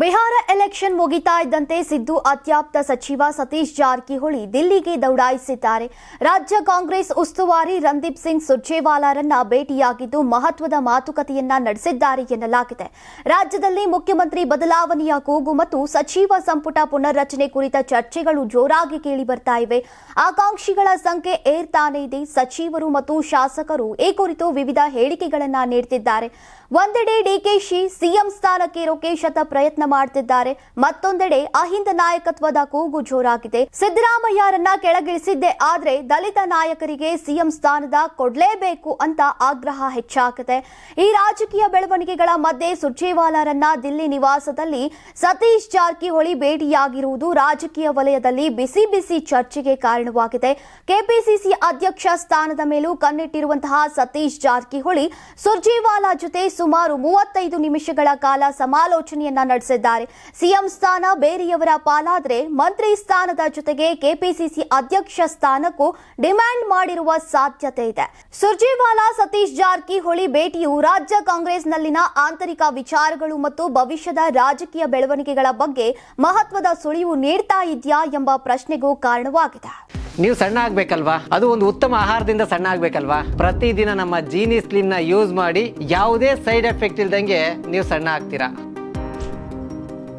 Bihar election ಮುಗಿತಾ ಇದ್ದಂತೆ ಸಿದ್ದು ಅತ್ಯಾಪ್ತ ಸಚಿವ ಸತೀಶ್ ಜಾರಕಿಹೊಳಿ ದಿಲ್ಲಿಗೆ ದೌಡಾಯಿಸಿದ್ದಾರೆ. ರಾಜ್ಯ ಕಾಂಗ್ರೆಸ್ ಉಸ್ತುವಾರಿ ರಂದೀಪ್ ಸಿಂಗ್ ಸುರ್ಜೇವಾಲಾರನ್ನ ಭೇಟಿಯಾಗಿದ್ದು ಮಹತ್ವದ ಮಾತುಕತೆಯನ್ನ ನಡೆಸಿದ್ದಾರೆ ಎನ್ನಲಾಗಿದೆ. ರಾಜ್ಯದಲ್ಲಿ ಮುಖ್ಯಮಂತ್ರಿ ಬದಲಾವಣೆಯ ಕೂಗು ಮತ್ತು ಸಚಿವ ಸಂಪುಟ ಪುನರ್ರಚನೆ ಕುರಿತ ಚರ್ಚೆಗಳು ಜೋರಾಗಿ ಕೇಳಿ ಬರ್ತಾ ಇವೆ. ಆಕಾಂಕ್ಷಿಗಳ ಸಂಖ್ಯೆ ಏರ್ತಾನೆ ಇದೆ. ಸಚಿವರು ಮತ್ತು ಶಾಸಕರು ಈ ಕುರಿತು ವಿವಿಧ ಹೇಳಿಕೆಗಳನ್ನ ನೀಡುತ್ತಿದ್ದಾರೆ ಒಂದೆಡೆ ಡಿಕೆಶಿ ಸಿಎಂ ಸ್ಥಾನಕ್ಕೆ ಶತ ಪ್ರಯತ್ನ ಮಾಡ್ತಿದ್ದಾರೆ. ಮತ್ತೊಂದೆಡೆ ಅಹಿಂದ ನಾಯಕತ್ವದ ಕೂಗು ಜೋರಾಗಿದೆ. ಸಿದ್ದರಾಮಯ್ಯರನ್ನ ಕೆಳಗಿಳಿಸಿದ್ದೆ ಆದ್ರೆ ದಲಿತ ನಾಯಕರಿಗೆ ಸಿಎಂ ಸ್ಥಾನದ ಕೊಡ್ಲೇಬೇಕು ಅಂತ ಆಗ್ರಹ ಹೆಚ್ಚಾಗಿದೆ. ಈ ರಾಜಕೀಯ ಬೆಳವಣಿಗೆಗಳ ಮಧ್ಯೆ ಸುರ್ಜೇವಾಲಾರನ್ನ ದಿಲ್ಲಿ ನಿವಾಸದಲ್ಲಿ ಸತೀಶ್ ಜಾರಕಿಹೊಳಿ ಭೇಟಿಯಾಗಿರುವುದು ರಾಜಕೀಯ ವಲಯದಲ್ಲಿ ಬಿಸಿ ಬಿಸಿ ಚರ್ಚೆಗೆ ಕಾರಣವಾಗಿದೆ. ಕೆಪಿಸಿಸಿ ಅಧ್ಯಕ್ಷ ಸ್ಥಾನದ ಮೇಲೂ ಕಣ್ಣಿಟ್ಟಿರುವಂತಹ ಸತೀಶ್ ಜಾರಕಿಹೊಳಿ ಸುರ್ಜೇವಾಲಾ ಜೊತೆ ಸುಮಾರು ಮೂವತ್ತೈದು ನಿಮಿಷಗಳ ಕಾಲ ಸಮಾಲೋಚನೆಯನ್ನ ನಡೆಸಿದ್ದಾರೆ. ಸಿಎಂ ಸ್ಥಾನ ಬೇರೆಯವರ ಪಾಲಾದರೆ ಮಂತ್ರಿ ಸ್ಥಾನದ ಜೊತೆಗೆ ಕೆಪಿಸಿಸಿ ಅಧ್ಯಕ್ಷ ಸ್ಥಾನಕ್ಕೂ ಡಿಮ್ಯಾಂಡ್ ಮಾಡಿರುವ ಸಾಧ್ಯತೆ ಇದೆ. ಸುರ್ಜೇವಾಲಾ ಸತೀಶ್ ಜಾರಕಿಹೊಳಿ ಭೇಟಿಯು ರಾಜ್ಯ ಕಾಂಗ್ರೆಸ್ನಲ್ಲಿನ ಆಂತರಿಕ ವಿಚಾರಗಳು ಮತ್ತು ಭವಿಷ್ಯದ ರಾಜಕೀಯ ಬೆಳವಣಿಗೆಗಳ ಬಗ್ಗೆ ಮಹತ್ವದ ಸುಳಿವು ನೀಡ್ತಾ ಇದೆಯಾ ಎಂಬ ಪ್ರಶ್ನೆಗೂ ಕಾರಣವಾಗಿದೆ. ನೀವು ಸಣ್ಣ ಆಗ್ಬೇಕಲ್ವಾ? ಅದು ಒಂದು ಉತ್ತಮ ಆಹಾರದಿಂದ ಸಣ್ಣ ಆಗ್ಬೇಕಲ್ವಾ? ಪ್ರತಿದಿನ ನಮ್ಮ ಜೀನಿ ಸ್ಲಿಮ್ನ ಯೂಸ್ ಮಾಡಿ ಯಾವುದೇ ಸೈಡ್ ಎಫೆಕ್ಟ್ ಇಲ್ದಂಗೆ ನೀವು ಸಣ್ಣ ಆಗ್ತೀರಾ?